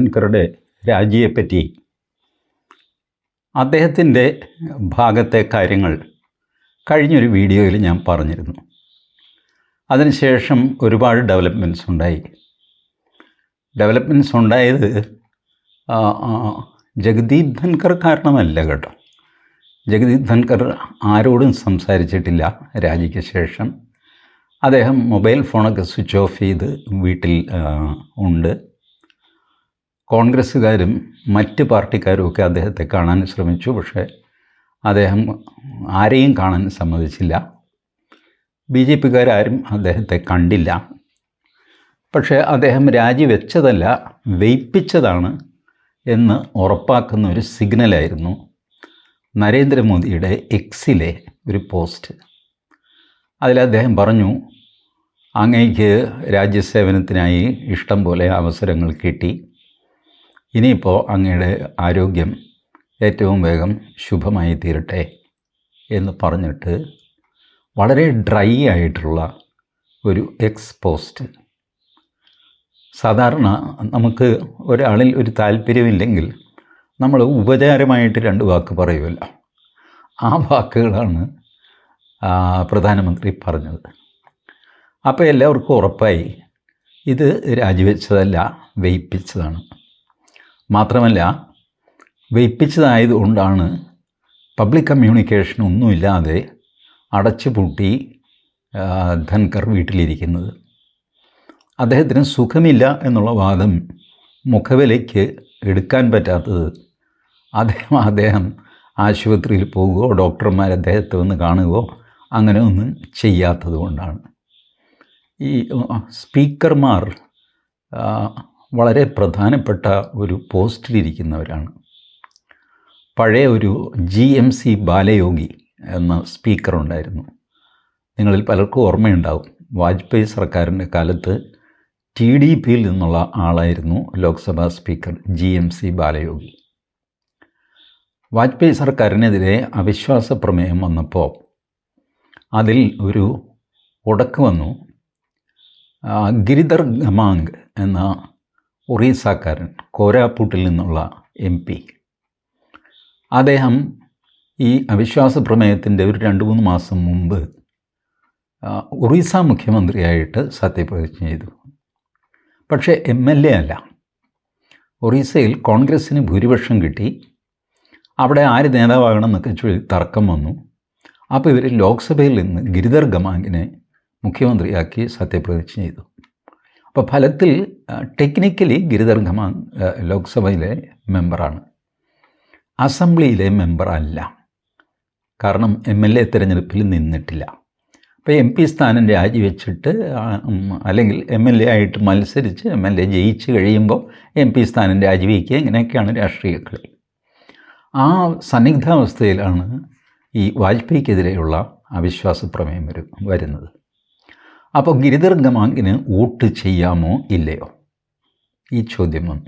ധൻകറുടെ രാജിയെപ്പറ്റി അദ്ദേഹത്തിന്റെ ഭാഗത്തെ കാര്യങ്ങൾ കഴിഞ്ഞൊരു വീഡിയോയിൽ ഞാൻ പറഞ്ഞിരുന്നു. അതിനുശേഷം ഒരുപാട് ഡെവലപ്മെന്റ്സ് ഉണ്ടായി. ഡെവലപ്മെന്റ്സ് ഉണ്ടായത് ജഗദീപ് ധൻകർ കാരണമല്ല കേട്ടോ. ജഗദീപ് ധൻകർ ആരോടും സംസാരിച്ചിട്ടില്ല രാജിക്ക് ശേഷം. അദ്ദേഹം മൊബൈൽ ഫോണൊക്കെ സ്വിച്ച് ഓഫ് ചെയ്ത് വീട്ടിൽ ഉണ്ട്. കോൺഗ്രസ്സുകാരും മറ്റ് പാർട്ടിക്കാരും ഒക്കെ അദ്ദേഹത്തെ കാണാൻ ശ്രമിച്ചു. പക്ഷേ അദ്ദേഹം ആരെയും കാണാൻ സമ്മതിച്ചില്ല. ബി ജെ പിക്കാരും അദ്ദേഹത്തെ കണ്ടില്ല. പക്ഷേ അദ്ദേഹം രാജിവെച്ചതല്ല വെയ്പ്പിച്ചതാണ് എന്ന് ഉറപ്പാക്കുന്ന ഒരു സിഗ്നലായിരുന്നു നരേന്ദ്രമോദിയുടെ എക്സിലെ ഒരു പോസ്റ്റ്. അതിൽ അദ്ദേഹം പറഞ്ഞു അങ്ങേക്ക് രാജ്യസേവനത്തിനായി ഇഷ്ടം പോലെ അവസരങ്ങൾ കിട്ടി. ഇനിയിപ്പോൾ അങ്ങയുടെ ആരോഗ്യം ഏറ്റവും വേഗം ശുഭമായി തീരട്ടെ എന്ന് പറഞ്ഞിട്ട് വളരെ ഡ്രൈ ആയിട്ടുള്ള ഒരു എക്സ് പോസ്റ്റ് സാധാരണ നമുക്ക് ഒരാളിൽ ഒരു താല്പര്യമില്ലെങ്കിൽ നമ്മൾ ഉപചാരമായിട്ട് രണ്ട് വാക്ക് പറയുമല്ലോ. ആ വാക്കുകളാണ് പ്രധാനമന്ത്രി പറഞ്ഞത്. അപ്പോൾ എല്ലാവർക്കും ഉറപ്പായി ഇത് രാജിവെച്ചതല്ല വെയ്പ്പിച്ചതാണ്. മാത്രമല്ല വെയ്പ്പിച്ചതായതുകൊണ്ടാണ് പബ്ലിക് കമ്മ്യൂണിക്കേഷൻ ഒന്നുമില്ലാതെ അടച്ചുപൂട്ടി പൂട്ടി ധൻകർ വീട്ടിലിരിക്കുന്നത്. അദ്ദേഹത്തിന് സുഖമില്ല എന്നുള്ള വാദം മുഖവിലയ്ക്ക് എടുക്കാൻ പറ്റാത്തത് അദ്ദേഹം അദ്ദേഹം ആശുപത്രിയിൽ പോകുകയോ ഡോക്ടർമാർ അദ്ദേഹത്തെ ഒന്ന് കാണുകയോ അങ്ങനെ ഒന്നും ചെയ്യാത്തത് കൊണ്ടാണ്. ഈ സ്പീക്കർമാർ വളരെ പ്രധാനപ്പെട്ട ഒരു പോസ്റ്റിലിരിക്കുന്നവരാണ്. പഴയ ഒരു ജി എം സി ബാലയോഗി എന്ന സ്പീക്കർ ഉണ്ടായിരുന്നു നിങ്ങളിൽ പലർക്കും ഓർമ്മയുണ്ടാവും. വാജ്പേയി സർക്കാരിന്റെ കാലത്ത് ടി ഡി പിയിൽ നിന്നുള്ള ആളായിരുന്നു Lok Sabha speaker G M C Balayogi. Vajpayee സർക്കാരിനെതിരെ അവിശ്വാസ പ്രമേയം വന്നപ്പോൾ അതിൽ ഒരു ഉടക്ക് വന്നു. ഗിരിധർ ഗമാങ് എന്ന ഒറീസക്കാരൻ കോരാപ്പൂട്ടിൽ നിന്നുള്ള എം പി. അദ്ദേഹം ഈ അവിശ്വാസ പ്രമേയത്തിന്റെ ഒരു രണ്ട് മൂന്ന് മാസം മുമ്പ് ഒറീസ മുഖ്യമന്ത്രിയായിട്ട് സത്യപ്രതിജ്ഞ ചെയ്തു. പക്ഷേ എം എൽ എ അല്ല. ഒറീസയിൽ കോൺഗ്രസ്സിന് ഭൂരിപക്ഷം കിട്ടി. അവിടെ ആര് നേതാവാകണം എന്നൊക്കെ ചൊല്ലി തർക്കം വന്നു. അപ്പോൾ ഇവർ ലോക്സഭയിൽ നിന്ന് ഗിരിധർ ഗമാങ്ങിനെ മുഖ്യമന്ത്രിയാക്കി സത്യപ്രതിജ്ഞ ചെയ്തു. അപ്പോൾ ഫലത്തിൽ ടെക്നിക്കലി ഗിരിധർ ആ, ലോക്സഭയിലെ മെമ്പറാണ്. അസംബ്ലിയിലെ മെമ്പറല്ല കാരണം എം എൽ എ തിരഞ്ഞെടുപ്പിൽ നിന്നിട്ടില്ല. അപ്പോൾ എം പി സ്ഥാനം രാജിവെച്ചിട്ട് അല്ലെങ്കിൽ എം എൽ എ ആയിട്ട് മത്സരിച്ച് എം എൽ എ ജയിച്ച് കഴിയുമ്പോൾ എം പി സ്ഥാനം രാജിവെക്കുക ഇങ്ങനെയൊക്കെയാണ് രാഷ്ട്രീയ കളി ആ സന്നിഗ്ധാവസ്ഥയിലാണ് ഈ വാജ്പേയിക്കെതിരെയുള്ള അവിശ്വാസ പ്രമേയം വരും വരുന്നത്. അപ്പോൾ ഗിരിധർ ഗമാങ്കിന് വോട്ട് ചെയ്യാമോ ഇല്ലയോ? ഈ ചോദ്യമാണ്.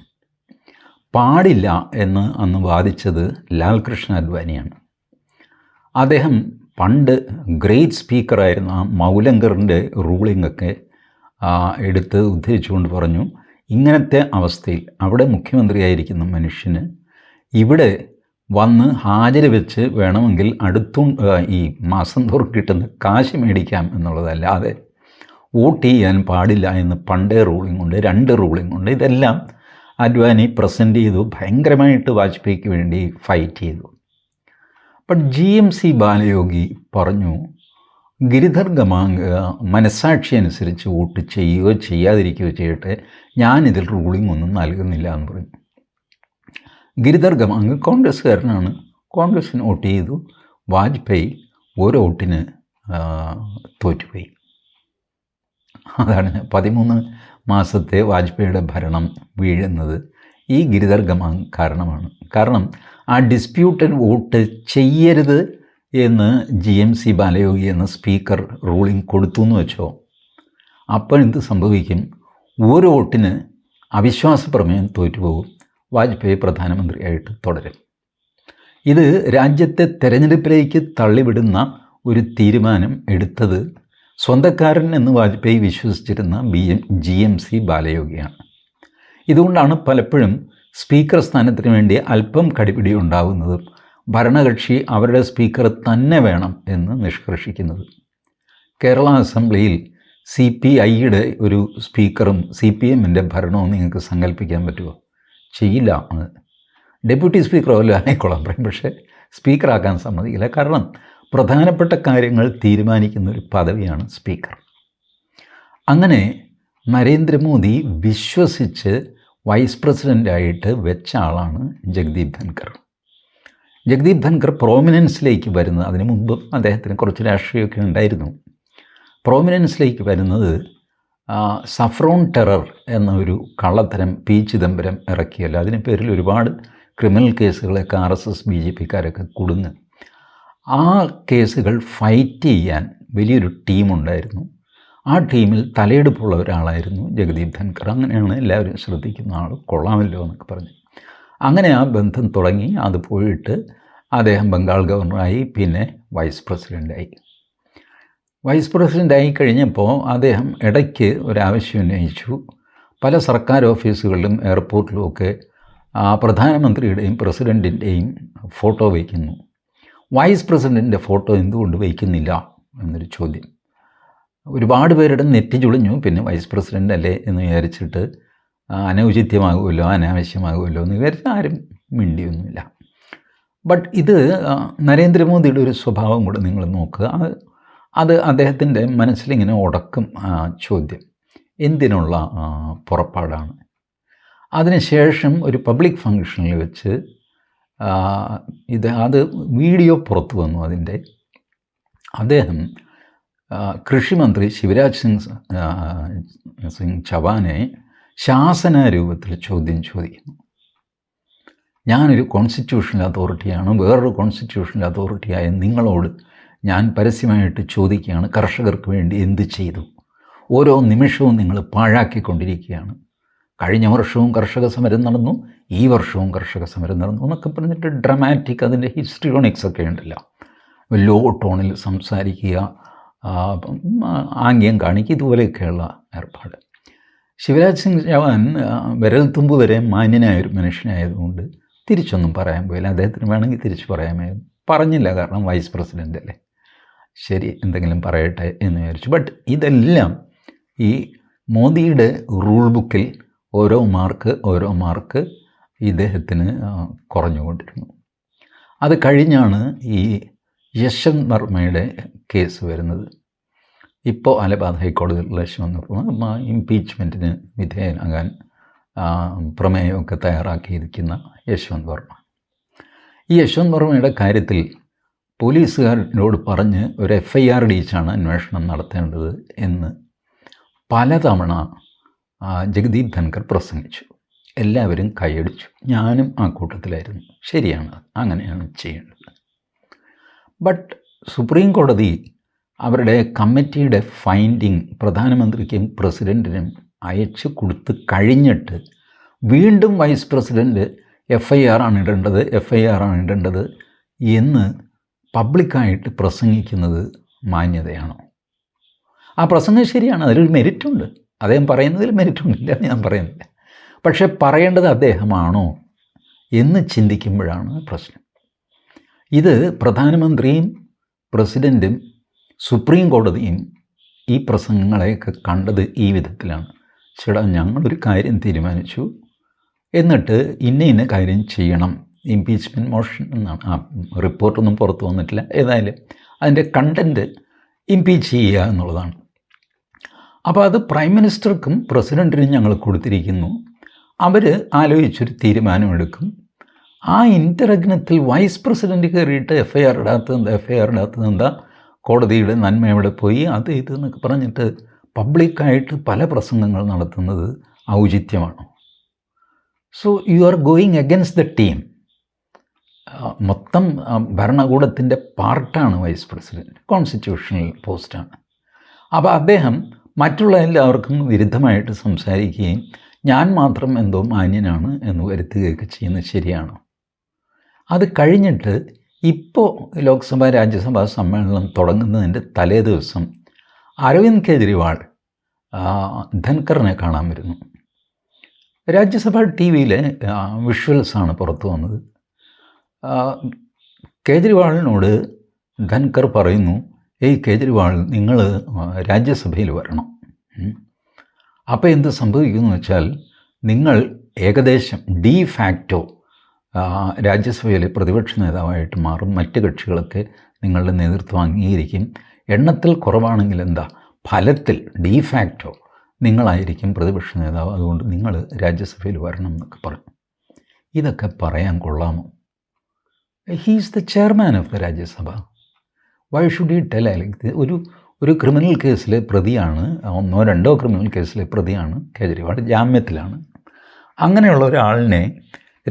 പാടില്ല എന്ന് അന്ന് വാദിച്ചത് ലാൽകൃഷ്ണ അദ്വാനിയാണ്. അദ്ദേഹം പണ്ട് ഗ്രേറ്റ് സ്പീക്കറായിരുന്ന മൗലങ്കറിന്റെ റൂളിംഗ് ഒക്കെ എടുത്ത് ഉദ്ധരിച്ചുകൊണ്ട് പറഞ്ഞു ഇങ്ങനത്തെ അവസ്ഥയിൽ അവിടെ മുഖ്യമന്ത്രിയായിരിക്കുന്ന മനുഷ്യന് ഇവിടെ വന്ന് ഹാജര് വെച്ച് വേണമെങ്കിൽ അടുത്തും ഈ മാസം തോറും കിട്ടുന്ന കാശ് മേടിക്കാം എന്നുള്ളതല്ലാതെ വോട്ട് ചെയ്യാൻ പാടില്ല എന്ന് പണ്ടേ റൂളിംഗ് ഉണ്ട് രണ്ട് റൂളിംഗ് ഉണ്ട്. ഇതെല്ലാം അദ്വാനി പ്രസന്റ് ചെയ്തു ഭയങ്കരമായിട്ട് വാജ്പേയിക്ക് വേണ്ടി ഫൈറ്റ് ചെയ്തു. But G M C Balayogi പറഞ്ഞു ഗിരിധർ ഗമാങ് മനസാക്ഷി അനുസരിച്ച് വോട്ട് ചെയ്യുകയോ ചെയ്യാതിരിക്കുകയോ ചെയ്യട്ടെ ഞാനിതിൽ റൂളിംഗ് ഒന്നും നൽകുന്നില്ല എന്ന് പറഞ്ഞു. ഗിരിധർ ഗമാങ് കോൺഗ്രസ്സുകാരനാണ്. കോൺഗ്രസ്സിന് വോട്ട് ചെയ്തു. വാജ്പേയി ഒരു വോട്ടിന് തോറ്റുപോയി. അതാണ് പതിമൂന്ന് മാസത്തെ വാജ്പേയിയുടെ ഭരണം വീഴുന്നത്. ഈ ഗിരിധർ ഗമാങ് കാരണമാണ്. കാരണം ആ ഡിസ്പ്യൂട്ടഡ് വോട്ട് ചെയ്യരുത് എന്ന് ജി എം സി ബാലയോഗി എന്ന സ്പീക്കർ റൂളിംഗ് കൊടുത്തു എന്ന് വെച്ചോ? അപ്പോൾ എന്ത് സംഭവിക്കും? ഒരു വോട്ടിന് അവിശ്വാസ പ്രമേയം തോറ്റുപോകും. വാജ്പേയി പ്രധാനമന്ത്രിയായിട്ട് തുടരും. ഇത് രാജ്യത്തെ തെരഞ്ഞെടുപ്പിലേക്ക് തള്ളിവിടുന്ന ഒരു തീരുമാനം എടുത്തത് സ്വന്തക്കാരൻ എന്ന് Vajpayee വിശ്വസിച്ചിരുന്ന B M G M C ബാലയോഗിയാണ്. ഇതുകൊണ്ടാണ് പലപ്പോഴും സ്പീക്കർ സ്ഥാനത്തിന് വേണ്ടി അല്പം കടിപിടി ഉണ്ടാകുന്നതും ഭരണകക്ഷി അവരുടെ സ്പീക്കർ തന്നെ വേണം എന്ന് നിഷ്കർഷിക്കുന്നത്. കേരള അസംബ്ലിയിൽ സി പി ഐയുടെ ഒരു സ്പീക്കറും സി പി എമ്മിന്റെ ഭരണവും നിങ്ങൾക്ക് സങ്കല്പിക്കാൻ പറ്റുമോ? ചെയ്യില്ല ഡെപ്യൂട്ടി സ്പീക്കറോ അല്ലോ ആയിക്കോളാം. പറയും പക്ഷേ സ്പീക്കറാക്കാൻ സമ്മതിക്കില്ല. കാരണം പ്രധാനപ്പെട്ട കാര്യങ്ങൾ തീരുമാനിക്കുന്ന ഒരു പദവിയാണ് സ്പീക്കർ. അങ്ങനെ നരേന്ദ്രമോദി വിശ്വസിച്ച് വൈസ് പ്രസിഡന്റായിട്ട് വെച്ച ആളാണ് ജഗ്ദീപ് ധൻകർ ജഗ്ദീപ് ധൻകർ പ്രോമിനൻസിലേക്ക് വരുന്നത് അതിനു മുമ്പ് അദ്ദേഹത്തിന് കുറച്ച് രാഷ്ട്രീയമൊക്കെ ഉണ്ടായിരുന്നു. പ്രോമിനൻസിലേക്ക് വരുന്നത് സഫ്രോൺ ടെറർ എന്നൊരു കള്ളത്തരം പി ചിദംബരം ഇറക്കിയല്ല. അതിന് പേരിൽ ഒരുപാട് ക്രിമിനൽ കേസുകളൊക്കെ R S S B J പിക്കാരൊക്കെ കുടുങ്ങ്. ആ കേസുകൾ ഫൈറ്റ് ചെയ്യാൻ വലിയൊരു ടീമുണ്ടായിരുന്നു. ആ ടീമിൽ തലയെടുപ്പുള്ള ഒരാളായിരുന്നു ജഗദീപ് ധൻകർ അങ്ങനെയാണ് എല്ലാവരും ശ്രദ്ധിക്കുന്ന ആൾ കൊള്ളാമല്ലോ എന്നൊക്കെ പറഞ്ഞു. അങ്ങനെ ആ ബന്ധം തുടങ്ങി. അത് പോയിട്ട് അദ്ദേഹം ബംഗാൾ ഗവർണറായി പിന്നെ വൈസ് പ്രസിഡന്റായി വൈസ് പ്രസിഡന്റായി കഴിഞ്ഞപ്പോൾ അദ്ദേഹം ഇടയ്ക്ക് ഒരാവശ്യം ഉന്നയിച്ചു. പല സർക്കാർ ഓഫീസുകളിലും എയർപോർട്ടിലുമൊക്കെ പ്രധാനമന്ത്രിയുടെയും പ്രസിഡന്റിന്റെയും ഫോട്ടോ വയ്ക്കുന്നു. വൈസ് പ്രസിഡന്റിന്റെ ഫോട്ടോ എന്തുകൊണ്ട് വയ്ക്കുന്നില്ല എന്നൊരു ചോദ്യം. ഒരുപാട് പേരുടെ നെറ്റി ചുളിഞ്ഞു പിന്നെ വൈസ് പ്രസിഡന്റ് അല്ലേ എന്ന് വിചാരിച്ചിട്ട് അനൗചിത്യമാകുമല്ലോ അനാവശ്യമാകുമല്ലോ എന്ന് വിചാരിച്ച് ആരും മിണ്ടിയൊന്നുമില്ല. ബട്ട് ഇത് നരേന്ദ്രമോദിയുടെ ഒരു സ്വഭാവം കൂടെ നിങ്ങൾ നോക്കുക. അത് അത് അദ്ദേഹത്തിന്റെ മനസ്സിലിങ്ങനെ ഉടക്കും ചോദ്യം. എന്തിനുള്ള പുറപ്പാടാണ്? അതിനുശേഷം ഒരു പബ്ലിക് ഫങ്ഷനിൽ വെച്ച് ഇത് അത് വീഡിയോ പുറത്തു വന്നു അതിന്റെ. അദ്ദേഹം കൃഷിമന്ത്രി ശിവരാജ് സിംഗ് സിംഗ് ചവാനെ ശാസന രൂപത്തിൽ ചോദ്യം ചോദിക്കുന്നു. ഞാനൊരു കോൺസ്റ്റിറ്റ്യൂഷണൽ അതോറിറ്റിയാണ് വേറൊരു കോൺസ്റ്റിറ്റ്യൂഷണൽ അതോറിറ്റിയായ നിങ്ങളോട് ഞാൻ പരസ്യമായിട്ട് ചോദിക്കുകയാണ് കർഷകർക്ക് വേണ്ടി എന്ത് ചെയ്തു? ഓരോ നിമിഷവും നിങ്ങൾ പാഴാക്കിക്കൊണ്ടിരിക്കുകയാണ്. കഴിഞ്ഞ വർഷവും കർഷക സമരം നടന്നു ഈ വർഷവും കർഷക സമരം നടന്നു എന്നൊക്കെ പറഞ്ഞിട്ട് ഡ്രമാറ്റിക് അതിന്റെ ഹിസ്റ്ററിയോണിക്സ് ഒക്കെ ഉണ്ടല്ലോ. ലോ ടോണിൽ സംസാരിക്കുക ആംഗ്യം കാണിക്കുക ഇതുപോലെയൊക്കെയുള്ള ഏർപ്പാട്. ശിവരാജ് സിംഗ് ചവാൻ വിരൽ തുമ്പ് വരെ മാന്യനായ ഒരു മനുഷ്യനായതുകൊണ്ട് തിരിച്ചൊന്നും പറയാൻ പോയില്ല. അദ്ദേഹത്തിന് വേണമെങ്കിൽ തിരിച്ച് പറയാമായിരുന്നു. പറഞ്ഞില്ല കാരണം വൈസ് പ്രസിഡന്റ് അല്ലേ. ശരി എന്തെങ്കിലും പറയട്ടെ എന്ന് വിചാരിച്ചു. ബട്ട് ഇതെല്ലാം ഈ മോദിയുടെ റൂൾ ബുക്കിൽ ഓരോ മാർക്ക് ഓരോ മാർക്ക് ഇദ്ദേഹത്തിന് കുറഞ്ഞുകൊണ്ടിരുന്നു. അത് കഴിഞ്ഞാണ് ഈ യശ്വന്ത് വർമ്മയുടെ കേസ് വരുന്നത്. ഇപ്പോൾ അലബാദ് ഹൈക്കോടതി യശ്വന്ത് വർമ്മ ഇംപീച്ച്മെന്റിന് വിധേയനാകാൻ പ്രമേയമൊക്കെ തയ്യാറാക്കിയിരിക്കുന്ന യശ്വന്ത് വർമ്മ. ഈ യശ്വന്ത് വർമ്മയുടെ കാര്യത്തിൽ പോലീസുകാരനോട് പറഞ്ഞ് ഒരു എഫ് ഐ ആർ ഡീച്ചാണ് അന്വേഷണം നടത്തേണ്ടത് എന്ന് പലതവണ ജഗദീപ് ധൻകർ പ്രസംഗിച്ചു. എല്ലാവരും കൈയടിച്ചു. ഞാനും ആ കൂട്ടത്തിലായിരുന്നു. ശരിയാണ് അങ്ങനെയാണ് ചെയ്യേണ്ടത്. ബട്ട് സുപ്രീം കോടതി അവരുടെ കമ്മിറ്റിയുടെ ഫൈൻഡിങ് പ്രധാനമന്ത്രിക്കും പ്രസിഡന്റിനും അയച്ചു കൊടുത്ത് കഴിഞ്ഞിട്ട് വീണ്ടും vice president F I R ആണ് ഇടേണ്ടത് എഫ് ഐ ആർ ആണ് ഇടേണ്ടത് എന്ന് പബ്ലിക്കായിട്ട് പ്രസംഗിക്കുന്നത് മാന്യതയാണോ? ആ പ്രസംഗം ശരിയാണ് അതിലൊരു മെരിറ്റുണ്ട് അദ്ദേഹം പറയുന്നതിൽ മെരിറ്റൊന്നുമില്ല ഞാൻ പറയുന്നില്ല. പക്ഷേ പറയേണ്ടത് അദ്ദേഹമാണോ എന്ന് ചിന്തിക്കുമ്പോഴാണ് പ്രശ്നം. ഇത് പ്രധാനമന്ത്രിയും പ്രസിഡന്റും സുപ്രീം കോടതിയും ഈ പ്രസംഗങ്ങളെയൊക്കെ കണ്ടത് ഈ വിധത്തിലാണ്. ചേട്ടാ ഞങ്ങളൊരു കാര്യം തീരുമാനിച്ചു. എന്നിട്ട് ഇന്ന ഇന്ന കാര്യം ചെയ്യണം. ഇംപീച്ച്മെന്റ് മോഷൻ എന്നാണ്. ആ റിപ്പോർട്ടൊന്നും പുറത്തു വന്നിട്ടില്ല. ഏതായാലും അതിന്റെ കണ്ടന്റ് ഇംപീച്ച് ചെയ്യുക എന്നുള്ളതാണ്. അപ്പോൾ അത് പ്രൈം മിനിസ്റ്റർക്കും പ്രസിഡന്റിനും ഞങ്ങൾ കൊടുത്തിരിക്കുന്നു. അവർ ആലോചിച്ചൊരു തീരുമാനമെടുക്കും. ആ ഇന്റർഗ്നത്തിൽ വൈസ് പ്രസിഡന്റ് കയറിയിട്ട് എഫ് ഐ ആർ ഇടാത്തത് എന്താ? എഫ് ഐ ആർ ഇടാത്തത് എന്താ? കോടതിയുടെ നന്മ എവിടെ പോയി? അത് ഇത് എന്നൊക്കെ പറഞ്ഞിട്ട് പബ്ലിക്കായിട്ട് പല പ്രസംഗങ്ങൾ നടത്തുന്നത് ഔചിത്യമാണ്. So you are going against the team മൊത്തം ഭരണകൂടത്തിന്റെ പാർട്ടാണ് വൈസ് പ്രസിഡന്റ് കോൺസ്റ്റിറ്റ്യൂഷണൽ പോസ്റ്റാണ് അപ്പോൾ അദ്ദേഹം മറ്റുള്ള എല്ലാവർക്കും വിരുദ്ധമായിട്ട് സംസാരിക്കുകയും ഞാൻ മാത്രം എന്തോ മാന്യനാണ് എന്ന് വരുത്തുകയൊക്കെ ചെയ്യുന്നത് ശരിയാണോ? അത് കഴിഞ്ഞിട്ട് ഇപ്പോൾ ലോക്സഭ രാജ്യസഭാ സമ്മേളനം തുടങ്ങുന്നതിന്റെ തലേ ദിവസം അരവിന്ദ് കെജ്രിവാൾ ധൻകറിനെ കാണാൻ വരുന്നു. രാജ്യസഭ ടി വിയിലെ വിഷ്വൽസാണ് പുറത്തു വന്നത്. കേജ്രിവാളിനോട് ധൻകർ പറയുന്നു ഏയ് കേജ്രിവാൾ നിങ്ങൾ രാജ്യസഭയിൽ വരണം. അപ്പോൾ എന്ത് സംഭവിക്കുന്നു വെച്ചാൽ നിങ്ങൾ ഏകദേശം ഡി ഫാക്റ്റോ രാജ്യസഭയിലെ പ്രതിപക്ഷ നേതാവായിട്ട് മാറും. മറ്റ് കക്ഷികളൊക്കെ നിങ്ങളുടെ നേതൃത്വം അംഗീകരിക്കും. എണ്ണത്തിൽ കുറവാണെങ്കിൽ എന്താ? ഫലത്തിൽ ഡി ഫാക്റ്റോ നിങ്ങളായിരിക്കും പ്രതിപക്ഷ നേതാവ്. അതുകൊണ്ട് നിങ്ങൾ രാജ്യസഭയിൽ വരണം എന്നൊക്കെ പറഞ്ഞു ഇതൊക്കെ പറയാൻ കൊള്ളാമോ? He's the chairman of the Rajya Sabha. Why should he tell like ഒരു ഒരു ക്രിമിനൽ കേസിലെ പ്രതിയാണ് ഒന്നോ രണ്ടോ ക്രിമിനൽ കേസിലെ പ്രതിയാണ് കേജ്രിവാൾ ജാമ്യത്തിലാണ്. അങ്ങനെയുള്ള ഒരാളിനെ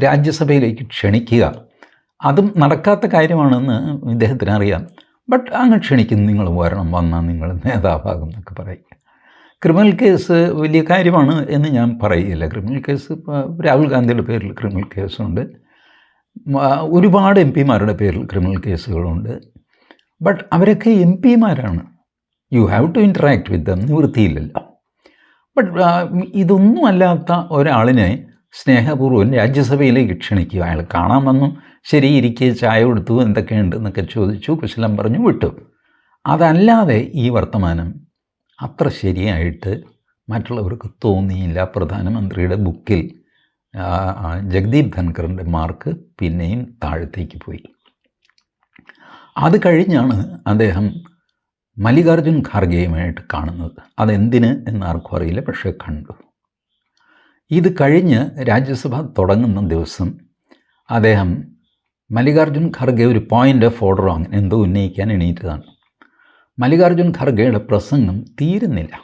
രാജ്യസഭയിലേക്ക് ക്ഷണിക്കുക അതും നടക്കാത്ത കാര്യമാണെന്ന് ഇദ്ദേഹത്തിന് അറിയാം. ബട്ട് അങ്ങ് ക്ഷണിക്കുന്നു നിങ്ങൾ വരണം വന്നാൽ നിങ്ങൾ നേതാവാകും എന്നൊക്കെ പറയും. ക്രിമിനൽ കേസ് വലിയ കാര്യമാണ് എന്ന് ഞാൻ പറയുകയില്ല ക്രിമിനൽ കേസ് രാഹുൽ ഗാന്ധിയുടെ പേരിൽ ക്രിമിനൽ കേസുണ്ട് ഒരുപാട് എം പിമാരുടെ പേരിൽ ക്രിമിനൽ കേസുകളുണ്ട് ബട്ട് അവരൊക്കെ M പിമാരാണ്. You have to interact with them നിവൃത്തിയില്ലല്ലോ but ഇതൊന്നും അല്ലാത്ത ഒരാളിനെ സ്നേഹപൂർവം രാജ്യസഭയിലേക്ക് ക്ഷണിക്കുക. അയാൾ കാണാൻ വന്നു. ശരി ഇരിക്കുക ചായ കൊടുത്തു എന്തൊക്കെയുണ്ട് എന്നൊക്കെ ചോദിച്ചു. കുശലം പറഞ്ഞു വിട്ടു. അതല്ലാതെ ഈ വർത്തമാനം അത്ര ശരിയായിട്ട് മറ്റുള്ളവർക്ക് തോന്നിയില്ല. പ്രധാനമന്ത്രിയുടെ ബുക്കിൽ ജഗ്ദീപ് ധൻഖറിന്റെ മാർക്ക് പിന്നെയും താഴത്തേക്ക് പോയി. അത് കഴിഞ്ഞാണ് അദ്ദേഹം മല്ലികാർജുൻ ഖാർഗെയുമായിട്ട് കാണുന്നത്. അതെന്തിന് എന്ന് ആർക്കും അറിയില്ല പക്ഷേ കണ്ടു. ഇത് കഴിഞ്ഞ് രാജ്യസഭ തുടങ്ങുന്ന ദിവസം അദ്ദേഹം മല്ലികാർജുൻ ഖർഗെ ഒരു പോയിന്റ് ഓഫ് ഓർഡറോ അങ്ങനെ എന്തോ ഉന്നയിക്കാൻ എണീറ്റതാണ്. മല്ലികാർജുൻ ഖർഗെയുടെ പ്രസംഗം തീരുന്നില്ല.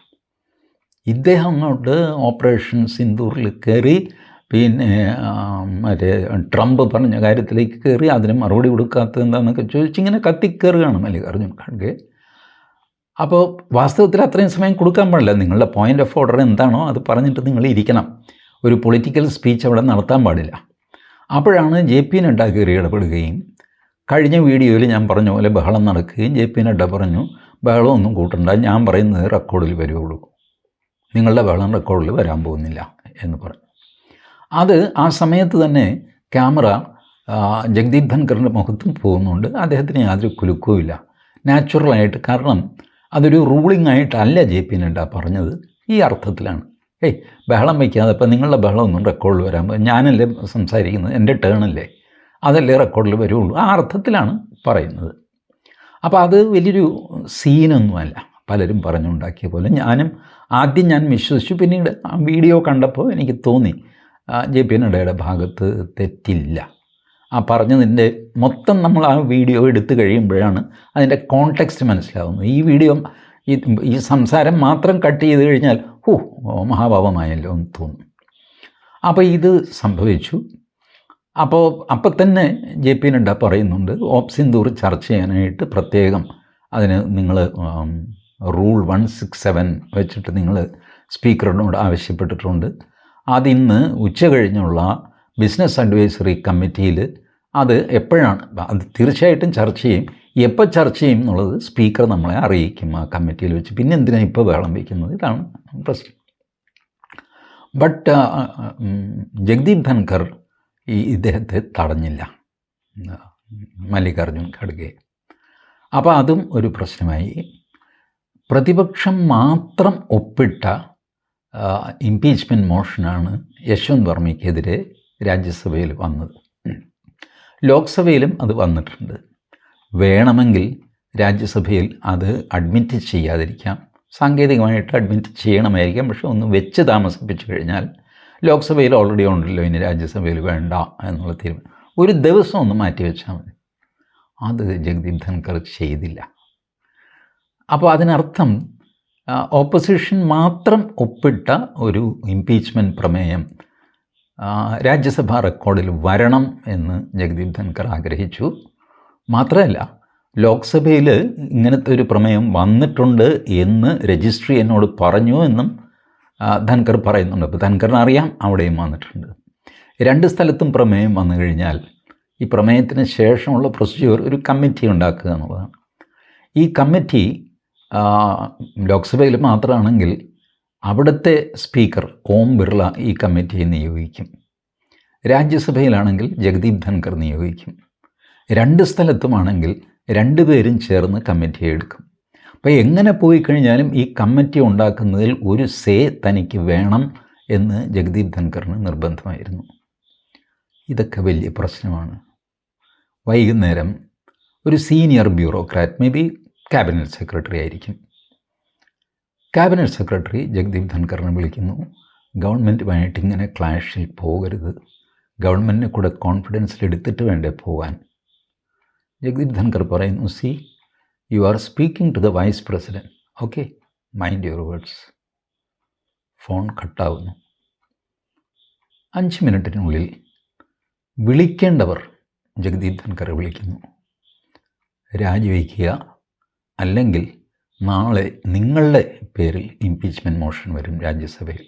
ഇദ്ദേഹം അങ്ങോട്ട് ഓപ്പറേഷൻ സിന്ദൂറിൽ കയറി പിന്നെ മറ്റേ ട്രംപ് പറഞ്ഞ കാര്യത്തിലേക്ക് കയറി അതിന് മറുപടി കൊടുക്കാത്തത് എന്താണെന്നൊക്കെ ചോദിച്ച് ഇങ്ങനെ കത്തിക്കയറുകയാണ് മല്ലികാർജുൻ ഖാഡ്ഗെ അപ്പോൾ വാസ്തവത്തിൽ അത്രയും സമയം കൊടുക്കാൻ പാടില്ല. നിങ്ങളുടെ പോയിന്റ് ഓഫ് ഓർഡർ എന്താണോ അത് പറഞ്ഞിട്ട് നിങ്ങൾ ഇരിക്കണം. ഒരു പൊളിറ്റിക്കൽ സ്പീച്ച് അവിടെ നടത്താൻ പാടില്ല. അപ്പോഴാണ് ജെ പി നഡ്ഡ കയറി ഇടപെടുകയും കഴിഞ്ഞ വീഡിയോയിൽ ഞാൻ പറഞ്ഞ പോലെ ബഹളം നടക്കുകയും ജെ പി നഡ്ഡ പറഞ്ഞു ബഹളമൊന്നും കൂട്ടണ്ട ഞാൻ പറയുന്നത് റെക്കോർഡിൽ വരുള്ളൂ നിങ്ങളുടെ ബഹളം റെക്കോർഡിൽ വരാൻ പോകുന്നില്ല എന്ന് പറഞ്ഞു. അത് ആ സമയത്ത് തന്നെ ക്യാമറ ജഗദീപ് ധൻഖറിന്റെ മുഖത്തും പോകുന്നുണ്ട്. അദ്ദേഹത്തിന് യാതൊരു കുലുക്കവുമില്ല നാച്ചുറലായിട്ട് കാരണം അതൊരു റൂളിംഗ് ആയിട്ടല്ല ജെ പി നഡ്ഡ പറഞ്ഞത്. ഈ അർത്ഥത്തിലാണ്. ഏയ് ബഹളം വയ്ക്കാതെ ഇപ്പം നിങ്ങളുടെ ബഹളമൊന്നും റെക്കോർഡിൽ വരാൻ ഞാനല്ലേ സംസാരിക്കുന്നത്? എന്റെ ടേണല്ലേ അതല്ലേ റെക്കോർഡിൽ വരുള്ളൂ? ആ അർത്ഥത്തിലാണ് പറയുന്നത്. അപ്പോൾ അത് വലിയൊരു സീനൊന്നുമല്ല പലരും പറഞ്ഞുണ്ടാക്കിയ പോലെ ഞാനും ആദ്യം ഞാൻ വിശ്വസിച്ചു. പിന്നീട് ആ വീഡിയോ കണ്ടപ്പോൾ എനിക്ക് തോന്നി. ജെ പി നഡ്ഡയുടെ ഭാഗത്ത് തെറ്റില്ല. ആ പറഞ്ഞതിന്റെ മൊത്തം നമ്മൾ ആ വീഡിയോ എടുത്തു കഴിയുമ്പോഴാണ് അതിന്റെ കോണ്ടെക്സ്റ്റ് മനസ്സിലാവുന്നത്. ഈ വീഡിയോ ഈ ഈ സംസാരം മാത്രം കട്ട് ചെയ്ത് കഴിഞ്ഞാൽ ഹോ മഹാഭാവമായല്ലോ എന്ന് തോന്നും. അപ്പോൾ ഇത് സംഭവിച്ചു. അപ്പോൾ അപ്പം തന്നെ ജെ പി നഡ്ഡ പറയുന്നുണ്ട് ഓപ് സിന്ദൂർ ചർച്ച ചെയ്യാനായിട്ട് പ്രത്യേകം അതിന് നിങ്ങൾ റൂൾ വൺ സിക്സ് സെവൻ വെച്ചിട്ട് നിങ്ങൾ സ്പീക്കറിനോട് ആവശ്യപ്പെട്ടിട്ടുണ്ട്. അതിന്ന് ഉച്ച കഴിഞ്ഞുള്ള ബിസിനസ് അഡ്വൈസറി കമ്മിറ്റിയിൽ അത് എപ്പോഴാണ് അത് തീർച്ചയായിട്ടും ചർച്ച ചെയ്യും. എപ്പോൾ ചർച്ച ചെയ്യും എന്നുള്ളത് സ്പീക്കർ നമ്മളെ അറിയിക്കും ആ കമ്മിറ്റിയിൽ വെച്ച്. പിന്നെ എന്തിനാണ് ഇപ്പോൾ വേളം വയ്ക്കുന്നത്? ഇതാണ് പ്രശ്നം. ബട്ട് ജഗദീപ് ധൻഖർ ഈ ഇദ്ദേഹത്തെ തടഞ്ഞില്ല. മല്ലികാർജുൻ ഖഡ്ഗെ. അപ്പോൾ അതും ഒരു പ്രശ്നമായി. പ്രതിപക്ഷം മാത്രം ഒപ്പിട്ട ഇംപീച്ച്മെന്റ് മോഷനാണ് യശ്വന്ത് വർമ്മയ്ക്കെതിരെ രാജ്യസഭയിൽ വന്നത്. ലോക്സഭയിലും അത് വന്നിട്ടുണ്ട്. വേണമെങ്കിൽ രാജ്യസഭയിൽ അത് അഡ്മിറ്റ് ചെയ്യാതിരിക്കാം. സാങ്കേതികമായിട്ട് അഡ്മിറ്റ് ചെയ്യണമായിരിക്കാം. പക്ഷെ ഒന്ന് വെച്ച് താമസിപ്പിച്ചു കഴിഞ്ഞാൽ ലോക്സഭയിൽ ഓൾറെഡി ഉണ്ടല്ലോ ഇനി രാജ്യസഭയിൽ വേണ്ട എന്നുള്ള തീരുമാനം. ഒരു ദിവസം ഒന്ന് മാറ്റി വെച്ചാൽ മതി. അത് ജഗദീപ് ധൻഖർ ചെയ്തില്ല. അപ്പോൾ അതിനർത്ഥം ഓപ്പോസിഷൻ മാത്രം ഒപ്പിട്ട ഒരു ഇംപീച്ച്മെന്റ് പ്രമേയം രാജ്യസഭാ റെക്കോർഡിൽ വരണം എന്ന് ജഗദീപ് ധൻകർ ആഗ്രഹിച്ചു. മാത്രമല്ല ലോക്സഭയിൽ ഇങ്ങനത്തെ ഒരു പ്രമേയം വന്നിട്ടുണ്ട് എന്ന് രജിസ്ട്രി എന്നോട് പറഞ്ഞു എന്നും ധൻകർ പറയുന്നുണ്ട്. അപ്പോൾ ധൻകറിന് അറിയാം അവിടെയും വന്നിട്ടുണ്ട്. രണ്ട് സ്ഥലത്തും പ്രമേയം വന്നു കഴിഞ്ഞാൽ ഈ പ്രമേയത്തിന് ശേഷമുള്ള പ്രൊസീജിയർ ഒരു കമ്മിറ്റി ഉണ്ടാക്കുക എന്നുള്ളതാണ്. ഈ കമ്മിറ്റി ലോക്സഭയിൽ മാത്രമാണെങ്കിൽ അവിടുത്തെ സ്പീക്കർ ഓം ബിർള ഈ കമ്മിറ്റിയെ നിയോഗിക്കും. രാജ്യസഭയിലാണെങ്കിൽ ജഗദീപ് ധൻകർ നിയോഗിക്കും. രണ്ട് സ്ഥലത്തുമാണെങ്കിൽ രണ്ടുപേരും ചേർന്ന് കമ്മിറ്റിയെ എടുക്കും. അപ്പോൾ എങ്ങനെ പോയി കഴിഞ്ഞാലും ഈ കമ്മിറ്റി ഉണ്ടാക്കുന്നതിൽ ഒരു സേ തനിക്ക് വേണം എന്ന് ജഗദീപ് ധൻകറിന് നിർബന്ധമായിരുന്നു. ഇതൊക്കെ വലിയ പ്രശ്നമാണ്. വൈകുന്നേരം ഒരു senior bureaucrat may be cabinet secretary ആയിരിക്കും. ക്യാബിനറ്റ് സെക്രട്ടറി ജഗദീപ് ധൻകറിനെ വിളിക്കുന്നു. ഗവൺമെന്റുമായിട്ട് ഇങ്ങനെ ക്ലാഷിൽ പോകരുത്. ഗവൺമെന്റിനെ കൂടെ കോൺഫിഡൻസിൽ എടുത്തിട്ട് വേണ്ടേ പോകാൻ ജഗദീപ് ധൻകർ പറയുന്നു see you are speaking to the vice president okay mind your words phone കട്ടാവുന്നു അഞ്ച് മിനിറ്റിനുള്ളിൽ വിളിക്കേണ്ടവർ ജഗദീപ് ധൻകറെ വിളിക്കുന്നു. രാജിവെക്കുക അല്ലെങ്കിൽ നാളെ നിങ്ങളുടെ പേരിൽ ഇംപീച്ച്മെന്റ് മോഷൻ വരും രാജ്യസഭയിൽ.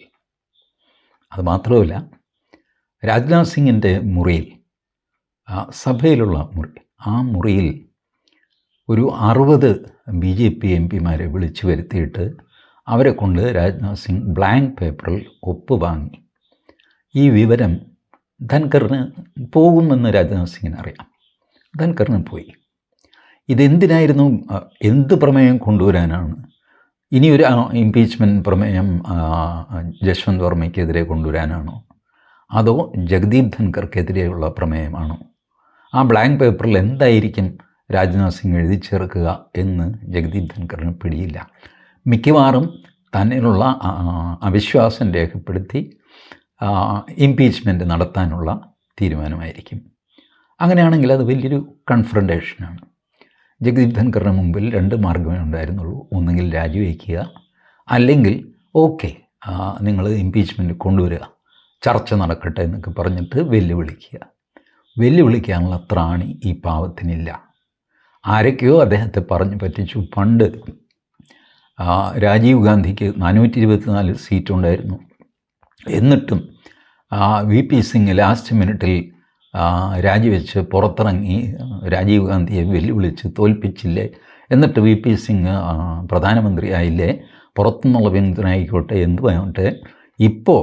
അതുമാത്രമല്ല രാജ്നാഥ് സിംഗിന്റെ മുറിയിൽ സഭയിലുള്ള മുറി ആ മുറിയിൽ ഒരു അറുപത് ബി ജെ പി എം പിമാരെ വിളിച്ചു വരുത്തിയിട്ട് അവരെ കൊണ്ട് രാജ്നാഥ് സിംഗ് ബ്ലാങ്ക് പേപ്പറിൽ ഒപ്പ് വാങ്ങി ഈ വിവരം ധൻകറിന് പോകുമെന്ന് രാജ്നാഥ് സിംഗിന് അറിയാം ധൻകറിന് പോയി. ഇതെന്തിനായിരുന്നു? എന്ത് പ്രമേയം കൊണ്ടുവരാനാണ്? ഇനിയൊരു ഇംപീച്ച്മെന്റ് പ്രമേയം ജശ്വന്ത് വർമ്മയ്ക്കെതിരെ കൊണ്ടുവരാനാണോ? അതോ ജഗദീപ് ധൻകർക്കെതിരെയുള്ള പ്രമേയമാണോ? ആ ബ്ലാങ്ക് പേപ്പറിൽ എന്തായിരിക്കും രാജ്നാഥ് സിംഗ് എഴുതി ചേർക്കുക എന്ന് ജഗദീപ് ധൻകറിന് പിടിയില്ല. മിക്കവാറും തന്നിലുള്ള അവിശ്വാസം രേഖപ്പെടുത്തി ഇംപീച്ച്മെന്റ് നടത്താനുള്ള തീരുമാനമായിരിക്കും. അങ്ങനെയാണെങ്കിൽ അത് വലിയൊരു കൺഫ്രണ്ടേഷനാണ് ജഗദീപ് ധൻകറിന് മുമ്പിൽ രണ്ട് മാർഗമേ ഉണ്ടായിരുന്നുള്ളൂ. ഒന്നുകിൽ രാജിവെക്കുക അല്ലെങ്കിൽ ഓക്കെ നിങ്ങൾ ഇംപീച്ച്മെന്റ് കൊണ്ടുവരിക ചർച്ച നടക്കട്ടെ എന്നൊക്കെ പറഞ്ഞിട്ട് വെല്ലുവിളിക്കുക. വെല്ലുവിളിക്കാനുള്ള ത്രാണി ഈ പാവത്തിനില്ല. ആരൊക്കെയോ അദ്ദേഹത്തെ പറഞ്ഞു പറ്റിച്ചു. പണ്ട് രാജീവ് ഗാന്ധിക്ക് നാനൂറ്റി ഇരുപത്തിനാല് സീറ്റുണ്ടായിരുന്നു. എന്നിട്ടും വി പി സിംഗ് ലാസ്റ്റ് മിനിറ്റിൽ രാജിവെച്ച് പുറത്തിറങ്ങി രാജീവ് ഗാന്ധിയെ വെല്ലുവിളിച്ച് തോൽപ്പിച്ചില്ലേ? എന്നിട്ട് വി പി സിംഗ് പ്രധാനമന്ത്രിയായില്ലേ പുറത്തുനിന്നുള്ള പിന്തുണയായിക്കോട്ടെ എന്തുമായിക്കോട്ടെ ഇപ്പോൾ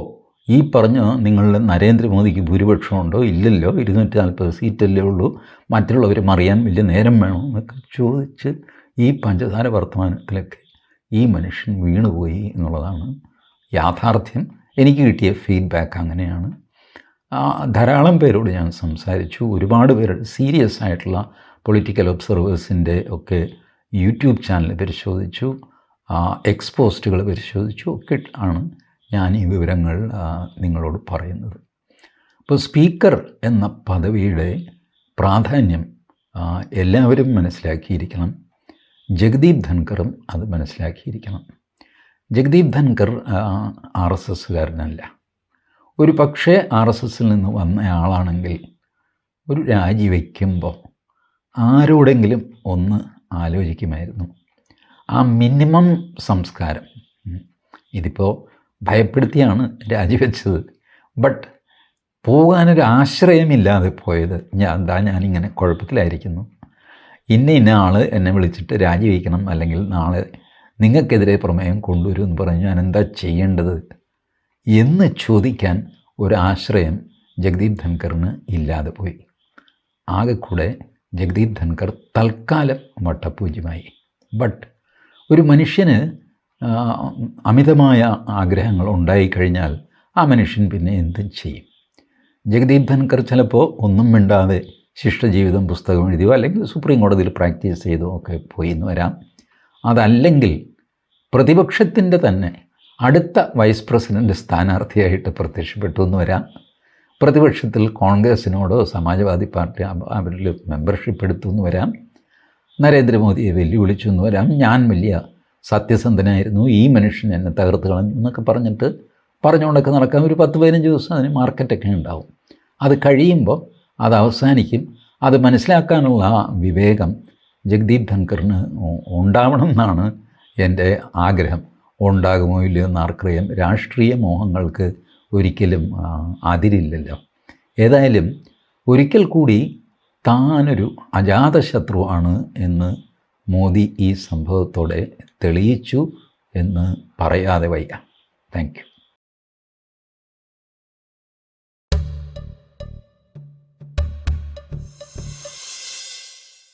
ഈ പറഞ്ഞ നിങ്ങളുടെ നരേന്ദ്രമോദിക്ക് ഭൂരിപക്ഷമുണ്ടോ? ഇല്ലല്ലോ. ഇരുന്നൂറ്റി നാൽപ്പത് സീറ്റല്ലേ ഉള്ളൂ. മറ്റുള്ളവർ മറിയാൻ വലിയ നേരം വേണോ എന്നൊക്കെ ചോദിച്ച് ഈ പഞ്ചസാര വർത്തമാനത്തിലൊക്കെ ഈ മനുഷ്യൻ വീണുപോയി എന്നുള്ളതാണ് യാഥാർത്ഥ്യം. എനിക്ക് കിട്ടിയ ഫീഡ്ബാക്ക് അങ്ങനെയാണ്. ധാരാളം പേരോട് ഞാൻ സംസാരിച്ചു. ഒരുപാട് പേർ സീരിയസ് ആയിട്ടുള്ള പൊളിറ്റിക്കൽ ഒബ്സർവേഴ്സിന്റെ ഒക്കെ യൂട്യൂബ് ചാനൽ പരിശോധിച്ചു. എക്സ്പോസ്റ്റുകൾ പരിശോധിച്ചു. ഒക്കെ ആണ് ഞാൻ ഈ വിവരങ്ങൾ നിങ്ങളോട് പറയുന്നത്. അപ്പോൾ സ്പീക്കർ എന്ന പദവിയുടെ പ്രാധാന്യം എല്ലാവരും മനസ്സിലാക്കിയിരിക്കണം. ജഗദീപ് ധൻകറും അത് മനസ്സിലാക്കിയിരിക്കണം. ജഗദീപ് ധൻകർ ആർ എസ് എസ്സുകാരനല്ല. ഒരു പക്ഷേ ആർ എസ് എസിൽ നിന്ന് വന്ന ആളാണെങ്കിൽ ഒരു രാജി വയ്ക്കുമ്പോൾ ആരോടെങ്കിലും ഒന്ന് ആലോചിക്കുമായിരുന്നു. ആ മിനിമം സംസ്കാരം. ഇതിപ്പോൾ ഭയപ്പെടുത്തിയാണ് രാജിവെച്ചത് ബട്ട് പോകാനൊരു ആശ്രയമില്ലാതെ പോയത് ഞാൻ എന്താ ഞാനിങ്ങനെ കുഴപ്പത്തിലായിരിക്കുന്നു. ഇന്ന ഇന്ന ആൾ എന്നെ വിളിച്ചിട്ട് രാജിവെക്കണം അല്ലെങ്കിൽ നാളെ നിങ്ങൾക്കെതിരെ പ്രമേയം കൊണ്ടുവരും എന്ന് പറഞ്ഞ് ഞാൻ എന്താ ചെയ്യേണ്ടത്? എന്ന് ചോദിക്കാൻ ഒരാശ്രയം ജഗദീപ് ധൻകറിന് ഇല്ലാതെ പോയി. ആകെക്കൂടെ കൂടെ ജഗദീപ് ധൻകർ തൽക്കാലം വട്ടപൂജ്യമായി. ബട്ട് ഒരു മനുഷ്യന് അമിതമായ ആഗ്രഹങ്ങൾ ഉണ്ടായിക്കഴിഞ്ഞാൽ ആ മനുഷ്യൻ പിന്നെ എന്തും ചെയ്യും? ജഗദീപ് ധൻകർ ചിലപ്പോൾ ഒന്നും മിണ്ടാതെ ശിഷ്ടജീവിതം പുസ്തകം എഴുതിയോ അല്ലെങ്കിൽ സുപ്രീം കോടതിയിൽ പ്രാക്ടീസ് ചെയ്തോ ഒക്കെ പോയി എന്ന് വരാം. അതല്ലെങ്കിൽ പ്രതിപക്ഷത്തിന്റെ തന്നെ അടുത്ത വൈസ് പ്രസിഡന്റ് സ്ഥാനാർത്ഥിയായിട്ട് പ്രത്യക്ഷപ്പെട്ടു എന്ന് വരാം. പ്രതിപക്ഷത്തിൽ കോൺഗ്രസിനോടോ സമാജ്വാദി പാർട്ടി അവരിൽ മെമ്പർഷിപ്പ് എടുത്തു എന്ന് വരാം. നരേന്ദ്രമോദിയെ വെല്ലുവിളിച്ചു എന്ന് വരാം. ഞാൻ വലിയ സത്യസന്ധനായിരുന്നു. ഈ മനുഷ്യൻ എന്നെ തകർത്ത് കളഞ്ഞു എന്നൊക്കെ പറഞ്ഞിട്ട് പറഞ്ഞുകൊണ്ടൊക്കെ നടക്കാൻ ഒരു പത്ത് പതിനഞ്ച് ദിവസം അതിന് മാർക്കറ്റൊക്കെ ഉണ്ടാവും. അത് കഴിയുമ്പോൾ അത് അവസാനിക്കും. അത് മനസ്സിലാക്കാനുള്ള വിവേകം ജഗ്ദീപ് ധൻകറിന് ഉണ്ടാവണം എന്നാണ് എന്റെ ആഗ്രഹം. ഉണ്ടാകുമോ ഇല്ലയോ എന്ന് ആർക്കറിയാം രാഷ്ട്രീയ മോഹങ്ങൾക്ക് ഒരിക്കലും അതിരില്ലല്ലോ. ഏതായാലും ഒരിക്കൽ കൂടി താനൊരു അജാതശത്രുവാണ് എന്ന് മോദി ഈ സംഭവത്തോടെ തെളിയിച്ചു എന്ന് പറയാതെ വയ്യ. താങ്ക്